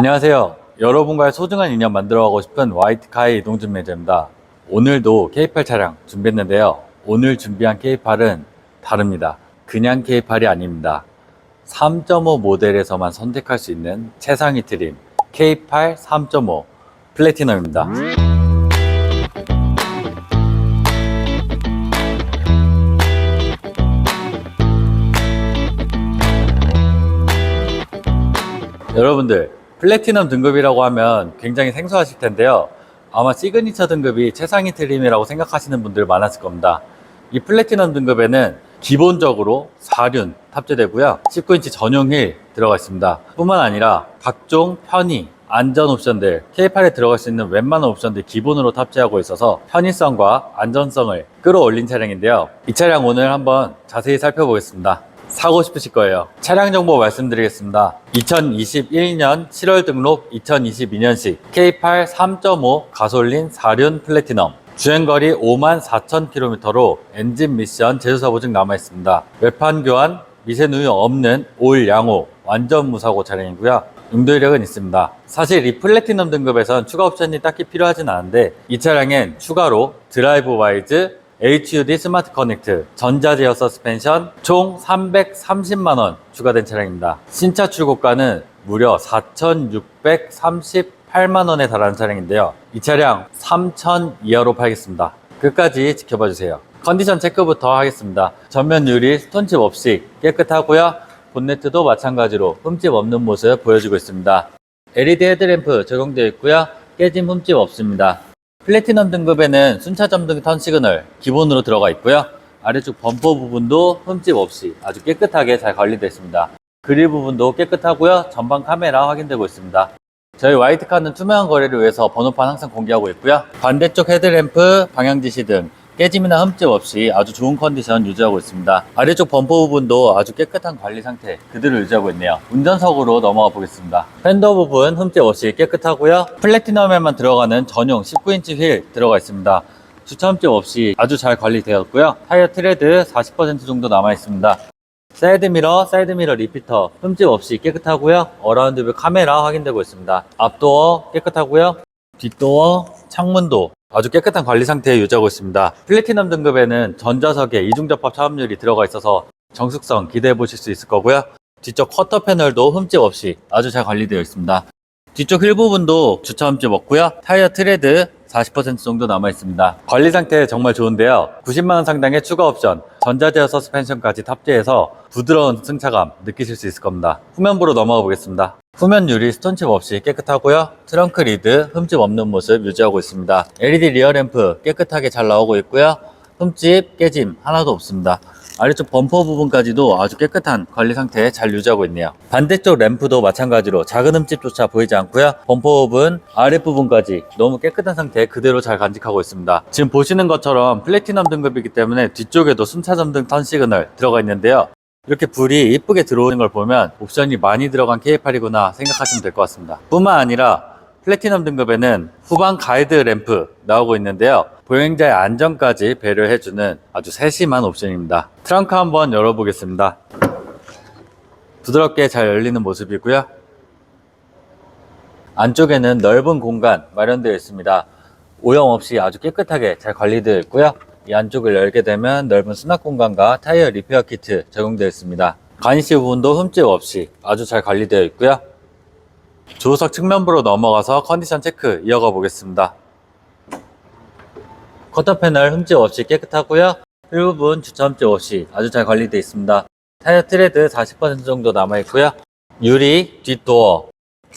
안녕하세요. 여러분과의 소중한 인연 만들어가고 싶은 화이트카의 이동준 매니저입니다. 오늘도 K8 차량 준비했는데요. 오늘 준비한 K8은 다릅니다. 그냥 K8이 아닙니다. 3.5 모델에서만 선택할 수 있는 최상위 트림 K8 3.5 플래티넘입니다. 여러분들 플래티넘 등급이라고 하면 굉장히 생소하실 텐데요. 아마 시그니처 등급이 최상위 트림이라고 생각하시는 분들 많았을 겁니다. 이 플래티넘 등급에는 기본적으로 4륜 탑재되고요. 19인치 전용 휠 들어가 있습니다. 뿐만 아니라 각종 편의 안전 옵션들 K8에 들어갈 수 있는 웬만한 옵션들 기본으로 탑재하고 있어서 편의성과 안전성을 끌어올린 차량인데요. 이 차량 오늘 한번 자세히 살펴보겠습니다 사고 싶으실 거예요. 차량 정보 말씀드리겠습니다. 2021년 7월 등록 2022년식 K8 3.5 가솔린 4륜 플래티넘 주행거리 5만 4천 킬로미터로 엔진 미션 제조사 보증 남아 있습니다. 외판 교환, 미세 누유 없는 올 양호 완전 무사고 차량이고요. 용도이력은 있습니다. 사실 이 플래티넘 등급에선 추가 옵션이 딱히 필요하진 않은데 이 차량엔 추가로 드라이브 와이즈 HUD 스마트 커넥트, 전자제어 서스펜션 총 330만원 추가된 차량입니다. 신차 출고가는 무려 4,638만원에 달하는 차량인데요. 이 차량 3,000 이하로 팔겠습니다. 끝까지 지켜봐 주세요. 컨디션 체크부터 하겠습니다. 전면 유리 스톤칩 없이 깨끗하고요. 본네트도 마찬가지로 흠집 없는 모습 보여주고 있습니다. LED 헤드램프 적용되어 있고요. 깨짐 흠집 없습니다. 플래티넘 등급에는 순차 점 등 턴 시그널 기본으로 들어가 있고요. 아래쪽 범퍼 부분도 흠집 없이 아주 깨끗하게 잘 관리되어 있습니다. 그릴 부분도 깨끗하고요. 전방 카메라 확인되고 있습니다. 저희 화이트카는 투명한 거래를 위해서 번호판 항상 공개하고 있고요. 반대쪽 헤드램프, 방향지시 등 깨짐이나 흠집 없이 아주 좋은 컨디션 유지하고 있습니다. 아래쪽 범퍼 부분도 아주 깨끗한 관리 상태 그대로 유지하고 있네요. 운전석으로 넘어가 보겠습니다. 팬더 부분 흠집 없이 깨끗하고요. 플래티넘에만 들어가는 전용 19인치 휠 들어가 있습니다. 주차 흠집 없이 아주 잘 관리되었고요. 타이어 트레드 40% 정도 남아 있습니다. 사이드미러, 사이드미러 리피터 흠집 없이 깨끗하고요. 어라운드뷰 카메라 확인되고 있습니다. 앞도어 깨끗하고요. 뒷도어, 창문도 아주 깨끗한 관리 상태에 유지하고 있습니다. 플래티넘 등급에는 전자석에 이중접합 차음률이 들어가 있어서 정숙성 기대해 보실 수 있을 거고요. 뒤쪽 커터 패널도 흠집 없이 아주 잘 관리되어 있습니다. 뒤쪽 휠 부분도 주차 흠집 없고요. 타이어 트레드 40% 정도 남아 있습니다. 관리 상태 정말 좋은데요. 90만 원 상당의 추가 옵션, 전자제어 서스펜션까지 탑재해서 부드러운 승차감 느끼실 수 있을 겁니다. 후면부로 넘어가 보겠습니다. 후면 유리 스톤칩 없이 깨끗하고요. 트렁크 리드 흠집 없는 모습 유지하고 있습니다. LED 리어 램프 깨끗하게 잘 나오고 있고요. 흠집, 깨짐 하나도 없습니다. 아래쪽 범퍼 부분까지도 아주 깨끗한 관리 상태 잘 유지하고 있네요. 반대쪽 램프도 마찬가지로 작은 흠집조차 보이지 않고요. 범퍼 부분, 아랫부분까지 너무 깨끗한 상태 그대로 잘 간직하고 있습니다. 지금 보시는 것처럼 플래티넘 등급이기 때문에 뒤쪽에도 순차점 등 턴 시그널 들어가 있는데요. 이렇게 불이 이쁘게 들어오는 걸 보면 옵션이 많이 들어간 K8이구나 생각하시면 될 것 같습니다. 뿐만 아니라 플래티넘 등급에는 후방 가이드 램프 나오고 있는데요. 보행자의 안전까지 배려해주는 아주 세심한 옵션입니다. 트렁크 한번 열어보겠습니다. 부드럽게 잘 열리는 모습이고요. 안쪽에는 넓은 공간 마련되어 있습니다. 오염 없이 아주 깨끗하게 잘 관리되어 있고요. 이 안쪽을 열게 되면 넓은 수납 공간과 타이어 리페어 키트 적용되어 있습니다. 가니시 부분도 흠집 없이 아주 잘 관리되어 있고요. 조수석 측면부로 넘어가서 컨디션 체크 이어가 보겠습니다. 커터 패널 흠집 없이 깨끗하고요. 휠 부분 주차 흠집 없이 아주 잘 관리되어 있습니다. 타이어 트레드 40% 정도 남아 있고요. 유리, 뒷도어,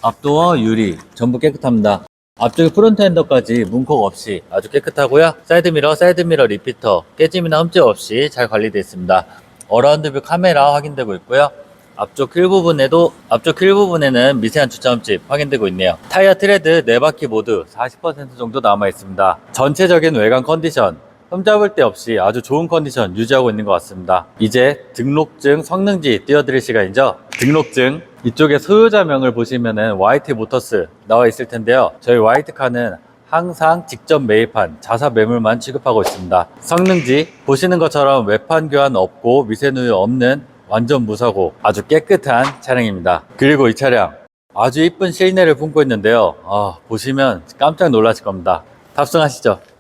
앞도어, 유리 전부 깨끗합니다. 앞쪽에 프론트 핸더까지 문콕 없이 아주 깨끗하고요. 사이드미러, 사이드미러 리피터, 깨짐이나 흠집 없이 잘 관리되어 있습니다. 어라운드뷰 카메라 확인되고 있고요. 앞쪽 휠 부분에도 앞쪽 휠 부분에는 미세한 주차 흠집 확인되고 있네요. 타이어 트레드 네 바퀴 모두 40% 정도 남아 있습니다. 전체적인 외관 컨디션 흠잡을 데 없이 아주 좋은 컨디션 유지하고 있는 것 같습니다. 이제 등록증 성능지 띄워드릴 시간이죠. 등록증 이쪽에 소유자명을 보시면 은 YT 모터스 나와 있을 텐데요. 저희 YT카는 항상 직접 매입한 자사 매물만 취급하고 있습니다. 성능지 보시는 것처럼 외판 교환 없고 미세누유 없는 완전 무사고 아주 깨끗한 차량입니다. 그리고 이 차량 아주 이쁜 실내를 품고 있는데요. 아, 보시면 깜짝 놀라실 겁니다. 탑승하시죠.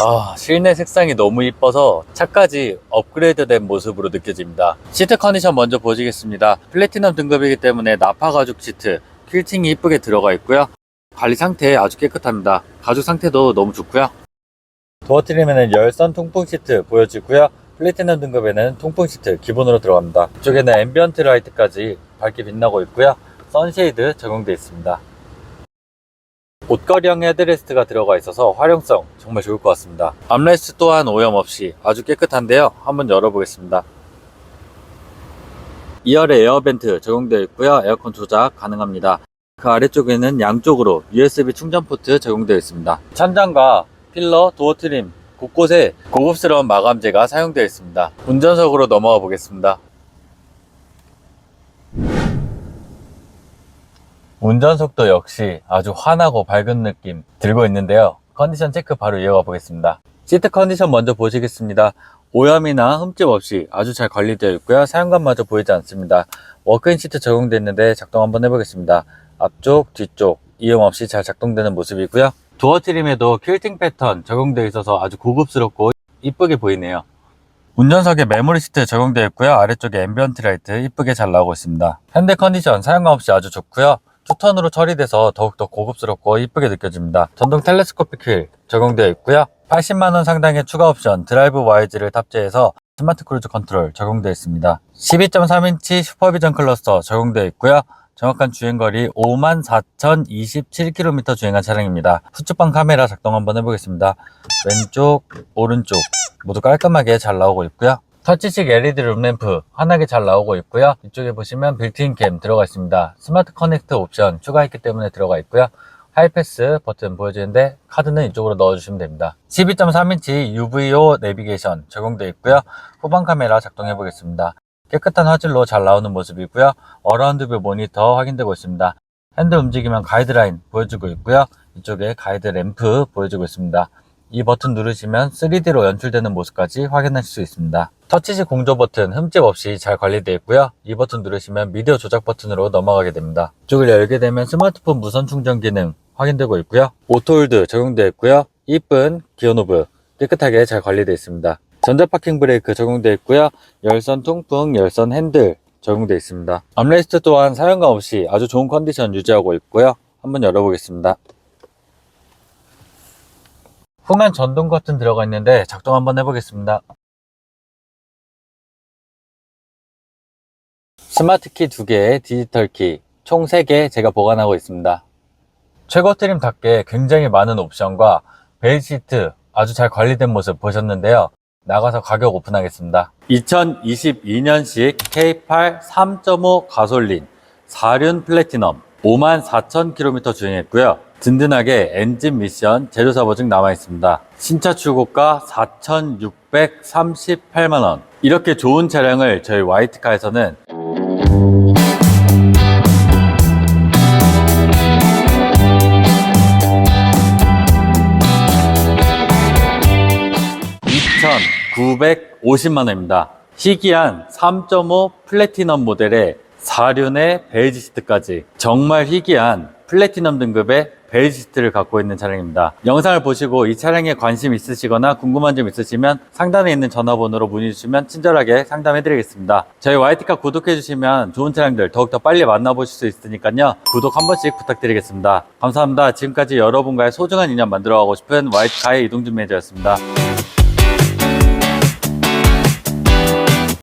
아, 실내 색상이 너무 이뻐서 차까지 업그레이드된 모습으로 느껴집니다. 시트 컨디션 먼저 보시겠습니다. 플래티넘 등급이기 때문에 나파 가죽 시트, 퀼팅이 이쁘게 들어가 있고요. 관리 상태 아주 깨끗합니다. 가죽 상태도 너무 좋고요. 도어 트림에는 열선 통풍 시트 보여지고요. 플래티넘 등급에는 통풍 시트 기본으로 들어갑니다. 이쪽에는 앰비언트 라이트까지 밝게 빛나고 있고요. 선쉐이드 적용되어 있습니다. 옷걸이형 헤드레스트가 들어가 있어서 활용성 정말 좋을 것 같습니다. 암레스트 또한 오염 없이 아주 깨끗한데요. 한번 열어보겠습니다. 2열에 에어벤트 적용되어 있고요. 에어컨 조작 가능합니다. 그 아래쪽에는 양쪽으로 USB 충전 포트 적용되어 있습니다. 천장과 필러, 도어 트림 곳곳에 고급스러운 마감재가 사용되어 있습니다. 운전석으로 넘어가 보겠습니다. 운전석도 역시 아주 환하고 밝은 느낌 들고 있는데요. 컨디션 체크 바로 이어가 보겠습니다. 시트 컨디션 먼저 보시겠습니다. 오염이나 흠집 없이 아주 잘 관리되어 있고요. 사용감마저 보이지 않습니다. 워크인 시트 적용되어 있는데 작동 한번 해보겠습니다. 앞쪽, 뒤쪽 이용 없이 잘 작동되는 모습이고요. 도어 트림에도 퀼팅 패턴 적용되어 있어서 아주 고급스럽고 이쁘게 보이네요. 운전석에 메모리 시트 적용되어 있고요. 아래쪽에 앰비언트 라이트 이쁘게 잘 나오고 있습니다. 현대 컨디션 사용감 없이 아주 좋고요. 투턴으로 처리돼서 더욱더 고급스럽고 이쁘게 느껴집니다. 전동 텔레스코픽 휠 적용되어 있고요. 80만원 상당의 추가 옵션 드라이브 와이즈를 탑재해서 스마트 크루즈 컨트롤 적용되어 있습니다. 12.3인치 슈퍼비전 클러스터 적용되어 있고요. 정확한 주행거리 54,027km 주행한 차량입니다. 후측방 카메라 작동 한번 해보겠습니다. 왼쪽, 오른쪽 모두 깔끔하게 잘 나오고 있고요. 터치식 LED 룸램프 환하게 잘 나오고 있고요. 이쪽에 보시면 빌트인 캠 들어가 있습니다. 스마트 커넥트 옵션 추가했기 때문에 들어가 있고요. 하이패스 버튼 보여지는데 카드는 이쪽으로 넣어주시면 됩니다. 12.3인치 UVO 내비게이션 적용되어 있고요. 후방 카메라 작동해 보겠습니다. 깨끗한 화질로 잘 나오는 모습이고요. 어라운드뷰 모니터 확인되고 있습니다. 핸들 움직이면 가이드라인 보여주고 있고요. 이쪽에 가이드 램프 보여주고 있습니다. 이 버튼 누르시면 3D로 연출되는 모습까지 확인하실 수 있습니다. 터치식 공조 버튼 흠집 없이 잘 관리되어 있고요. 이 버튼 누르시면 미디어 조작 버튼으로 넘어가게 됩니다. 이쪽을 열게 되면 스마트폰 무선 충전 기능 확인되고 있고요. 오토홀드 적용되어 있고요. 이쁜 기어 노브 깨끗하게 잘 관리되어 있습니다. 전자 파킹 브레이크 적용되어 있고요. 열선 통풍, 열선 핸들 적용되어 있습니다. 암레스트 또한 사용감 없이 아주 좋은 컨디션 유지하고 있고요. 한번 열어보겠습니다. 후면 전동 버튼 들어가 있는데 작동 한번 해보겠습니다. 스마트 키 2개, 디지털 키, 총 3개 제가 보관하고 있습니다. 최고 트림답게 굉장히 많은 옵션과 베일 시트 아주 잘 관리된 모습 보셨는데요. 나가서 가격 오픈하겠습니다. 2022년식 K8 3.5 가솔린 4륜 플래티넘 54,000km 주행했고요. 든든하게 엔진 미션 제조사 보증 남아 있습니다. 신차 출고가 4,638만원. 이렇게 좋은 차량을 저희 와이트카에서는 (2,950만 원입니다) 희귀한 3.5 플래티넘 모델의 4륜의 베이지 시트까지 정말 희귀한 플래티넘 등급의 베이지 시트를 갖고 있는 차량입니다. 영상을 보시고 이 차량에 관심 있으시거나 궁금한 점 있으시면 상단에 있는 전화번호로 문의 주시면 친절하게 상담해 드리겠습니다. 저희 YT카 구독해 주시면 좋은 차량들 더욱더 빨리 만나보실 수 있으니까요. 구독 한 번씩 부탁드리겠습니다. 감사합니다. 지금까지 여러분과의 소중한 인연 만들어가고 싶은 YT카의 이동준 매니저였습니다.